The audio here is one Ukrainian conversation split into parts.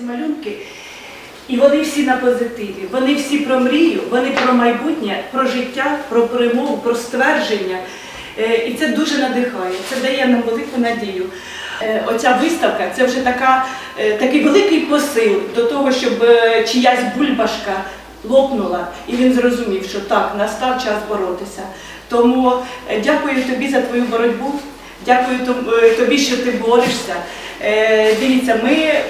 ці малюнки. І вони всі на позитиві. Вони всі про мрію, вони про майбутнє, про життя, про перемогу, про ствердження. Е, І це дуже надихає. Це дає нам велику надію. Е, Оця виставка це вже така, е, такий великий посил до того, щоб чиясь бульбашка лопнула, і він зрозумів, що так, настав час боротися. Тому дякую тобі за твою боротьбу. Дякую тобі, що ти борешся. Дивіться, ми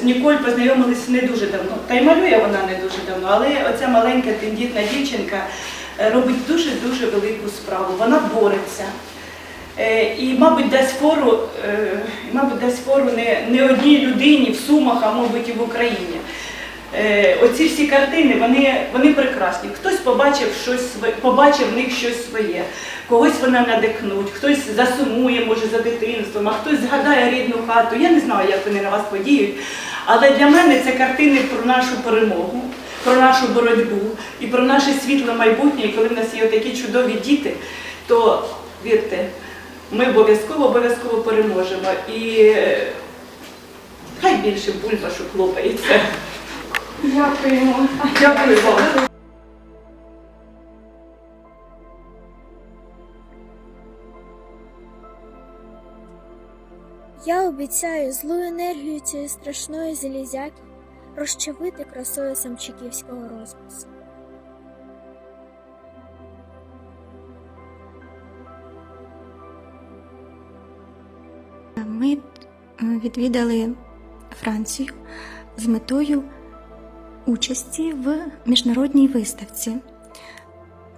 з Ніколь познайомилися не дуже давно. Та й малює вона не дуже давно, але оця маленька тендітна дівчинка е, робить дуже-дуже велику справу. Вона бореться. Е, І, мабуть, дасть фору, е, мабуть, дасть фору не, не одній людині в Сумах, а мабуть і в Україні. Е, Оці всі картини, вони, вони прекрасні. Хтось побачив щось побачив в них щось своє, когось вони надихнуть, хтось засумує, може, за дитинством, а хтось згадає рідну хату. Я не знаю, як вони на вас подіють. Але для мене це картини про нашу перемогу, про нашу боротьбу і про наше світле майбутнє. І коли в нас є такі чудові діти, то вірте, ми обов'язково обов'язково переможемо. І е, хай більше бульбашок хлопається. Дякуємо. Дякую вам. Я обіцяю злу енергію цієї страшної залізяки розчавити красою самчиківського розпису. Ми відвідали Францію з метою участі в міжнародній виставці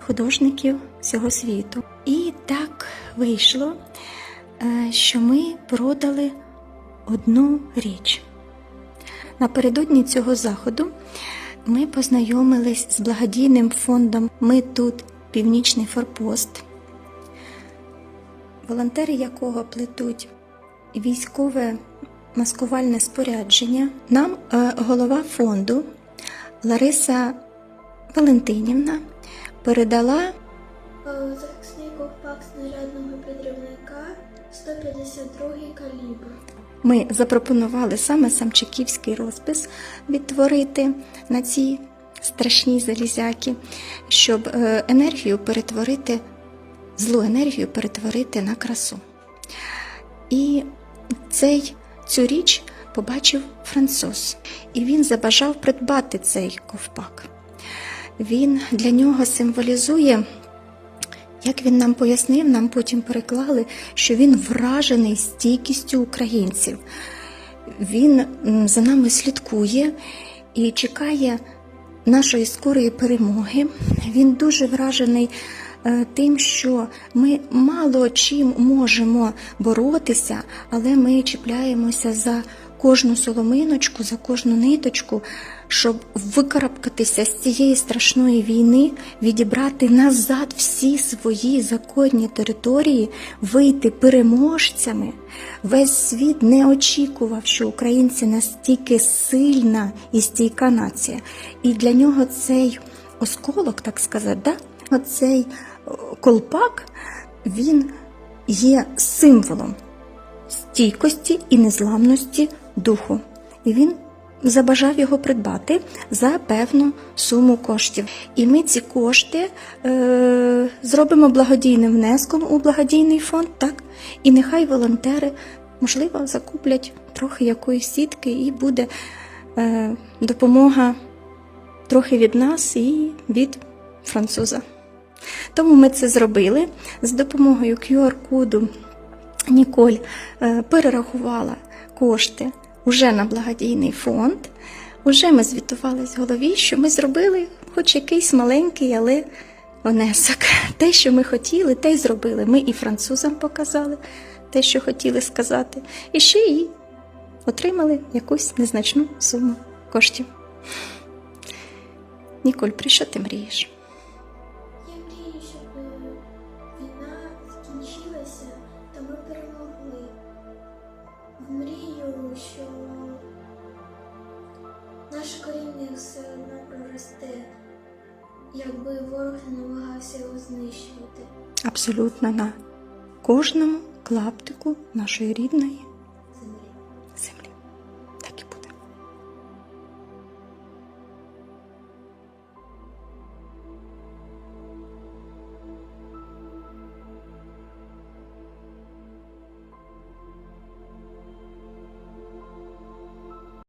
художників всього світу. І так вийшло, е, що ми продали одну річ. Напередодні цього заходу ми познайомились з благодійним фондом Ми тут Північний Форпост, волонтери якого плетуть військове маскувальне спорядження. Нам е, голова фонду Лариса Валентинівна передала Захисний ковпак снарядного підривника 152 калібр. Ми запропонували саме самчиківський розпис відтворити на ці страшні залізяки, щоб е, енергію перетворити, злу енергію перетворити на красу. І цей, цю річ побачив француз, і він забажав придбати цей ковпак. Він для нього символізує як він нам пояснив, нам потім переклали, що він вражений стійкістю українців. Він за нами слідкує і чекає нашої скорої перемоги. Він дуже вражений е, тим, що ми мало чим можемо боротися, але ми чіпляємося за кожну соломиночку, за кожну ниточку, щоб викарабкатися з цієї страшної війни, відібрати назад всі свої законні території, вийти переможцями. Весь світ не очікував, що українці настільки сильна і стійка нація. І для нього цей осколок, так сказати, да? оцей колпак, він є символом стійкості і незламності духу. І він забажав його придбати за певну суму коштів. І ми ці кошти е, зробимо благодійним внеском у благодійний фонд, так? І нехай волонтери, можливо, закуплять трохи якоїсь сітки, і буде е, допомога трохи від нас і від француза. Тому ми це зробили з допомогою QR-коду. Ніколь е, перерахувала кошти уже на благодійний фонд. Уже ми звітувались голові, що ми зробили хоч якийсь маленький, але внесок. Те, що ми хотіли, те й зробили. Ми і французам показали те, що хотіли сказати, і ще і отримали якусь незначну суму коштів. Ніколь, про що ти мрієш? Я щоб війна закінчилася та ми перемогли. Мрію, що наше коріння все одно проросте, якби ворог не намагався його знищувати. абсолютно на кожному клаптику нашої рідної